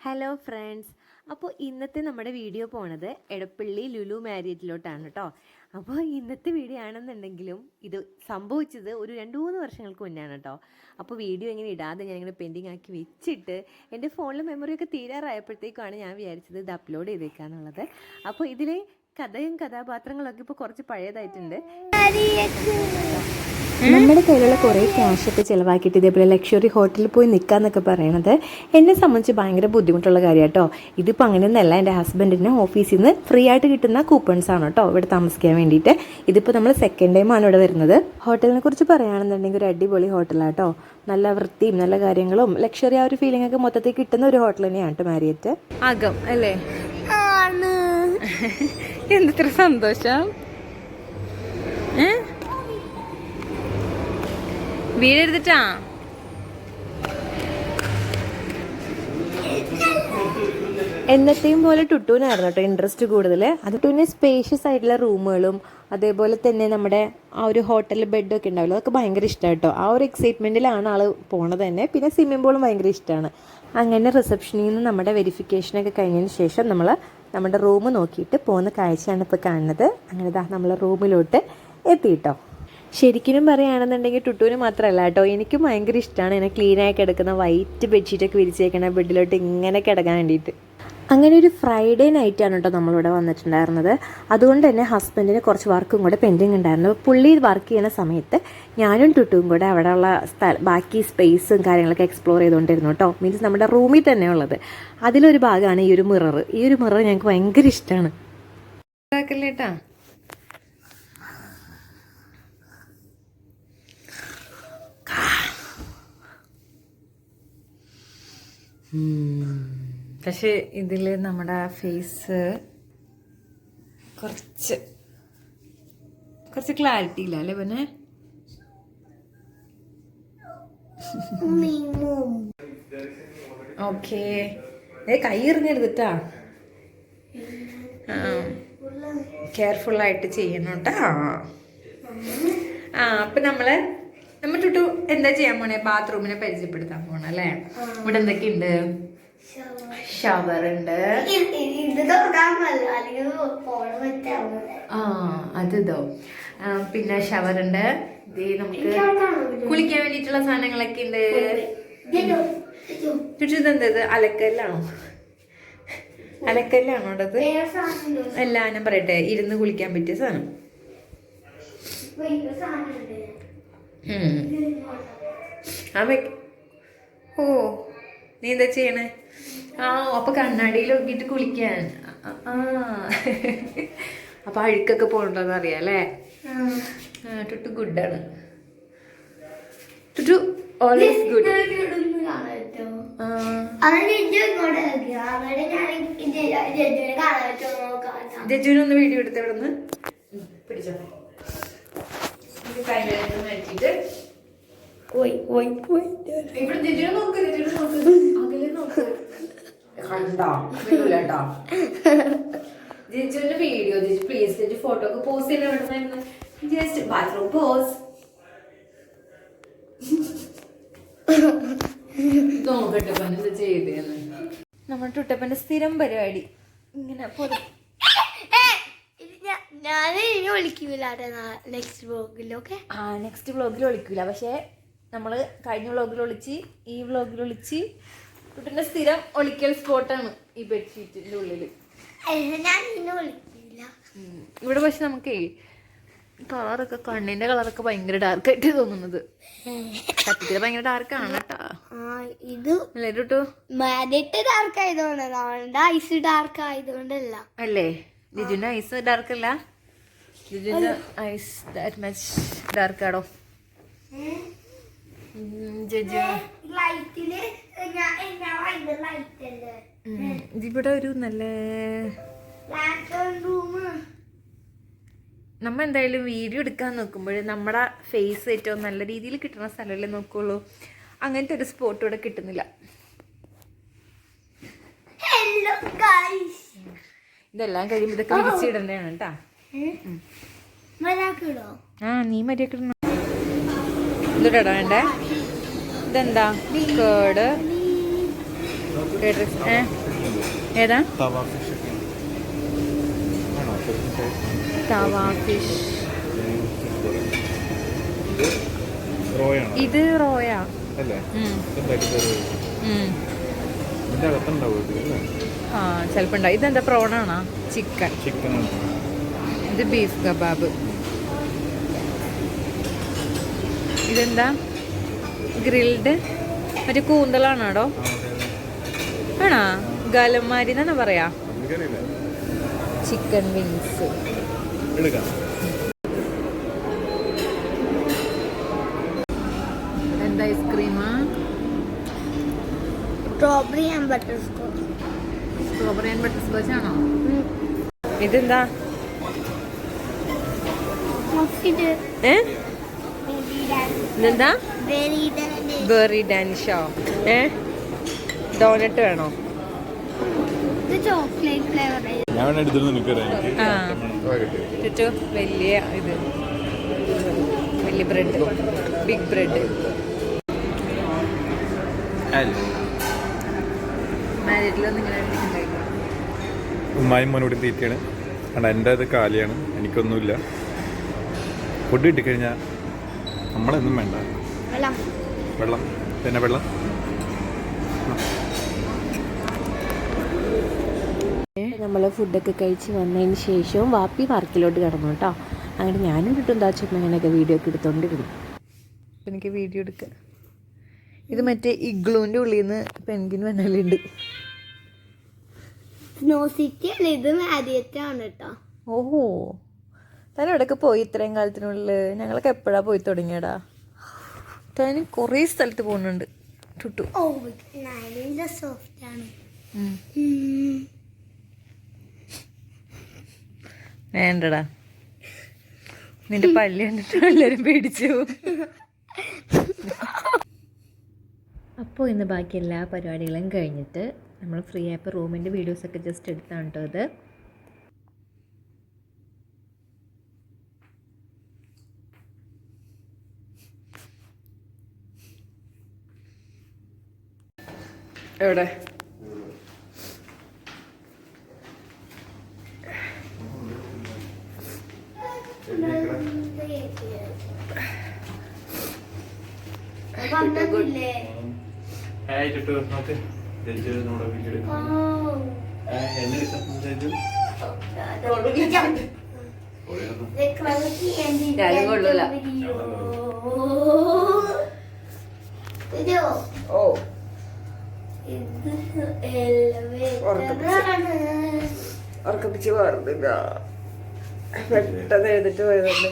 Hello friends അപ്പോൾ ഇന്നത്തെ നമ്മുടെ വീഡിയോ പോണത് എടപ്പള്ളി ലുലു മാരിയറ്റിലോട്ടാണ് കേട്ടോ അപ്പോൾ ഇന്നത്തെ വീഡിയോ ആണെന്നുണ്ടെങ്കിലും ഇത് സംഭവിച്ചത് ഒരു രണ്ട് മൂന്ന് വർഷങ്ങൾക്ക് മുന്നാണ് കേട്ടോ അപ്പോൾ വീഡിയോ ഇങ്ങനെ ഇടാതെ ഞാനിങ്ങനെ പെൻഡിങ് ആക്കി വെച്ചിട്ട് എന്റെ ഫോണിലെ മെമ്മറിയൊക്കെ തീരാറായപ്പോഴത്തേക്കാണ് ഞാൻ വിചാരിച്ചത് ഇത് അപ്ലോഡ് ചെയ്തേക്കാന്നുള്ളത്. അപ്പോൾ ഇതിലെ കഥയും കഥാപാത്രങ്ങളൊക്കെ ഇപ്പോൾ കുറച്ച് പഴയതായിട്ടുണ്ട്. നമ്മുടെ കയ്യിലുള്ള കുറേ ക്യാഷൊക്കെ ചിലവാക്കിയിട്ട് ഇതേപോലെ ലക്ഷറി ഹോട്ടലിൽ പോയി നിൽക്കാന്നൊക്കെ പറയണത് എന്നെ സംബന്ധിച്ച് ഭയങ്കര ബുദ്ധിമുട്ടുള്ള കാര്യം കേട്ടോ ഇതിപ്പോൾ അങ്ങനെയൊന്നല്ല എന്റെ ഹസ്ബൻഡിന് ഓഫീസിൽ നിന്ന് ഫ്രീ ആയിട്ട് കിട്ടുന്ന കൂപ്പൺസ് ആണ് കേട്ടോ ഇവിടെ താമസിക്കാൻ വേണ്ടിയിട്ട്. ഇതിപ്പോൾ നമ്മൾ സെക്കൻഡ് ടൈം ആണ് ഇവിടെ വരുന്നത്. ഹോട്ടലിനെ കുറിച്ച് പറയുകയാണെന്നുണ്ടെങ്കിൽ ഒരു അടിപൊളി ഹോട്ടലാണ് കേട്ടോ നല്ല വൃത്തിയും നല്ല കാര്യങ്ങളും ലക്ഷറി ആ ഒരു ഫീലിംഗ് ഒക്കെ മൊത്തത്തിൽ കിട്ടുന്ന ഒരു ഹോട്ടൽ തന്നെയാണ് കേട്ടോ മാരിയറ്റ് അകം അല്ലേ? എന്തത്ര സന്തോഷം. ഏ? വീടെടുത്തിട്ടാ? എന്നത്തെയും പോലെ ടുട്ടൂനായിരുന്നു കേട്ടോ ഇൻട്രസ്റ്റ് കൂടുതൽ അത് ടുവിന് സ്പേഷ്യസ് ആയിട്ടുള്ള റൂമുകളും അതേപോലെ തന്നെ നമ്മുടെ ആ ഒരു ഹോട്ടലിൽ ബെഡൊക്കെ ഉണ്ടാവില്ല അതൊക്കെ ഭയങ്കര ഇഷ്ടമാണ് കേട്ടോ ആ ഒരു എക്സൈറ്റ്മെന്റിലാണ് ആൾ പോണത് തന്നെ. പിന്നെ സ്വിമ്മിംഗ് പൂളും ഭയങ്കര ഇഷ്ടമാണ് അങ്ങനെ റിസപ്ഷനിൽ നിന്ന് നമ്മുടെ വെരിഫിക്കേഷനൊക്കെ കഴിഞ്ഞതിന് ശേഷം നമ്മൾ നമ്മുടെ റൂം നോക്കിയിട്ട് പോകുന്ന കാഴ്ചയാണ് ഇപ്പോൾ കാണുന്നത്. അങ്ങനെ ദാ നമ്മൾ റൂമിലോട്ട് എത്തി എത്തിയിട്ടോ. ശരിക്കും പറയുകയാണെന്നുണ്ടെങ്കിൽ ടുട്ടുവിന് മാത്രമല്ല കേട്ടോ. എനിക്കും ഭയങ്കര ഇഷ്ടമാണ് ഇങ്ങനെ ക്ലീനായി കിടക്കുന്ന വൈറ്റ് ബെഡ്ഷീറ്റൊക്കെ വിരിച്ചേക്കണ ബെഡിലോട്ട് ഇങ്ങനെ കിടക്കാൻ വേണ്ടിയിട്ട്. അങ്ങനെ ഒരു ഫ്രൈഡേ നൈറ്റാണ് കേട്ടോ നമ്മളിവിടെ വന്നിട്ടുണ്ടായിരുന്നത്. അതുകൊണ്ട് തന്നെ ഹസ്ബൻഡിന് കുറച്ച് വർക്കും കൂടെ പെൻഡിങ് ഉണ്ടായിരുന്നു. പുള്ളി വർക്ക് ചെയ്യുന്ന സമയത്ത് ഞാനും ടുട്ടുവും കൂടെ അവിടെയുള്ള സ്ഥല ബാക്കി സ്പേസും കാര്യങ്ങളൊക്കെ എക്സ്പ്ലോർ ചെയ്തുകൊണ്ടിരുന്നു കേട്ടോ. മീൻസ് നമ്മുടെ റൂമിൽ തന്നെ ഉള്ളത്. അതിലൊരു ഭാഗമാണ് ഈ ഒരു മിറർ ഈ ഒരു മിറർ ഞങ്ങൾക്ക് ഭയങ്കര ഇഷ്ടമാണ് ഉണ്ടാക്കല്ലേട്ടാ പക്ഷെ ഇതിൽ നമ്മുടെ ഫേസ് കുറച്ച് കുറച്ച് ക്ലാരിറ്റി ഇല്ല അല്ലേ പിന്നെ? ഓക്കേ ഏ കൈ എറിഞ്ഞെടുത്തിട്ടാ കെയർഫുള്ളായിട്ട് ചെയ്യണം കേട്ടോ ആ അപ്പൊ നമ്മൾ നമ്മ ടുട്ടു എന്താ ചെയ്യാൻ പോണേ? ബാത്റൂമിനെ പരിചയപ്പെടുത്താൻ പോണ അല്ലേ? ഇവിടെ എന്തൊക്കെയുണ്ട്? ഷവർ ഉണ്ട് ആ അത് ഇതോ. പിന്നെ ഷവർ ഉണ്ട് നമുക്ക് കുളിക്കാൻ വേണ്ടിട്ടുള്ള സാധനങ്ങളൊക്കെ ഉണ്ട്. ഇത് അലക്കല്ലാണോ? അലക്കല്ലാണോ സാധനം അല്ല ഞാൻ പറയട്ടെ. ഇരുന്ന് കുളിക്കാൻ പറ്റിയ സാധനം. വെക്ക് ഓ നീ എന്താ ചെയ്യണേ ആ അപ്പൊ കണ്ണാടിയിൽ നോക്കിയിട്ട് കുളിക്കാൻ ആ, അപ്പൊ അഴുക്കൊക്കെ പോകണ്ടെന്ന് അറിയാം അല്ലേ ടുട്ടു ഗുഡാണ് ടുട്ടു ഓൾവേസ് ഗുഡ് ജജുവിനൊന്ന് വീഡിയോ എടുത്ത് ഇവിടെ നിന്ന് പിടിച്ചോ ഇവിടെ നോക്ക് നോക്ക്. അകലെ നോക്ക്. കണ്ടോ? വീഴൂലട്ടോ ജിജുവിന്റെ video Jiju please Jiju photo ഒക്കെ പോസ്റ്റ് ചെയ്യാൻ വിടുന്നായിരുന്നു ജസ്റ്റ് ബാത്റൂം പോസ് നോക്കട്ടെ പണ്ട് ചെയ്തേന്ന്. നമ്മുടെ ടുട്ടപ്പന്റെ സ്ഥിരം പരിപാടി. ഇങ്ങനെ ഞാൻ വിളിക്കൂല നെക്സ്റ്റ് ഓക്കെ ആ നെക്സ്റ്റ് വ്ളോഗിൽ വിളിക്കൂല. പക്ഷേ നമ്മൾ കഴിഞ്ഞ വ്ളോഗിൽ ഒളിച്ച് ഈ വ്ളോഗിൽ ഒളിച്ച് കുട്ടിന്റെ സ്ഥിരം ഒളിക്കൽ സ്പോട്ടാണ് ഈ ബെഡ്ഷീറ്റിന്റെ ഉള്ളിൽ ഞാൻ ഇവിടെ പക്ഷെ നമുക്കേ കളറൊക്കെ കണ്ണിന്റെ കളറൊക്കെ ഭയങ്കര ഡാർക്കായിട്ട് തോന്നുന്നത്. സത്യത്തിൽ ഭയങ്കര ആണ് കേട്ടോ. ഇത് മാരിട്ട് ഡാർക്ക് ആയതുകൊണ്ടാണ് ഐസ് ഡാർക്ക് ആയതുകൊണ്ടല്ല. അല്ലേ? ലിജുന്റെ ഐസ് ഡാർക്ക് അല്ല? ഐസ് ദാറ്റ് മച്ച് ഡാർക്ക് ആണോ? ഇതിവിടെ ഒരു നല്ല റൂം നമ്മ എന്തായാലും വീഡിയോ എടുക്കാൻ നോക്കുമ്പോൾ നമ്മുടെ ഫേസ് ഏറ്റവും നല്ല രീതിയിൽ കിട്ടുന്ന സ്ഥലമല്ലേ നോക്കുള്ളൂ. അങ്ങനത്തെ ഒരു സ്പോട്ട് ഇവിടെ കിട്ടുന്നില്ല. ഹലോ ഗൈസ് ഇതെല്ലാം കഴിയുമ്പോൾ ഇതൊക്കെ വിരിച്ചിടേണ്ടതാണ് കേട്ടാ. ആ നീ മര്യാദ ഇതിടാ വേണ്ടേ? ഇതെന്താ? കേട്? ഏതാ? തവ ഫിഷ് ഇത് റോയാ. ആ ഉണ്ടാവും ഇതെന്താ പ്രോണാണോ? ചിക്കൻ. ചിക്കൻ ഇത് ബീഫ് കബാബ്. ഇതെന്താ? ഗ്രിൽഡ്? മറ്റേ കൂന്തളാണോടോ ആണോ? ഗലമാരി എന്നാ പറയാ. Chicken wings. എന്താ ഐസ്ക്രീമാ? Strawberry and butterscotch strawberry and butterscotch ആണോ? ഇതെന്താ? വെരി ബെറി ഡാനിഷോ ഏ? ഡോണറ്റ് വേണോ. ചുറ്റു വലിയ ഇത്. വലിയ ബ്രെഡ്. Big bread. ഉമ്മായും മോനോട് തീറ്റയാണ്. കാരണം എന്റെ അത് കാലിയാണ്. എനിക്കൊന്നുമില്ല. ഫുഡ് കിട്ടിക്കഴിഞ്ഞാൽ നമ്മളെന്നും വേണ്ട. വെള്ളം. വെള്ളം. പിന്നെ വെള്ളം. നമ്മൾ ഫുഡൊക്കെ കഴിച്ച് വന്നതിന് ശേഷവും വാപ്പി പാർക്കിലോട്ട് കിടന്നു കേട്ടോ. അങ്ങനെ ഞാനും കിട്ടും താച്ചും അങ്ങനെയൊക്കെ വീഡിയോ ഒക്കെ എടുത്തോണ്ടിരുന്നു. എനിക്ക് വീഡിയോ എടുക്കുക ഇത് മറ്റേ ഇഗ്ലൂന്റെ ഉള്ളിൽ നിന്ന് പെൻഗിൻ വന്നാലുണ്ട് സ്നോ സിറ്റി അല്ല? ഇത് ആദ്യത്താണ് കേട്ടോ. ഓഹോ. താൻ എവിടെയൊക്കെ പോയി ഇത്രയും കാലത്തിനുള്ളിൽ ഞങ്ങളൊക്കെ എപ്പോഴാ പോയി തുടങ്ങിയടാ? താൻ കുറേ സ്ഥലത്ത് പോകുന്നുണ്ട്. ടുട്ടു ഓ നല്ല സോഫ്റ്റ് ആണ്. വേണ്ടടാ. നിന്റെ പല്ലി കണ്ടിട്ട് എല്ലാവരും പേടിച്ചു അപ്പോൾ ഇന്ന് ബാക്കി എല്ലാ പരിപാടികളും കഴിഞ്ഞിട്ട് നമ്മൾ ഫ്രീ ആയപ്പോൾ റൂമിന്റെ വീഡിയോസൊക്കെ ജസ്റ്റ് എടുത്താണ് കേട്ടോ ഇത്. എവിടെ? ഞാനും കൊള്ളൂല. ഓ. ഉറക്കപ്പിച്ച്. മാറുന്നില്ല പെട്ടെന്ന് എഴുതിട്ട് പോയതുകൊണ്ട്.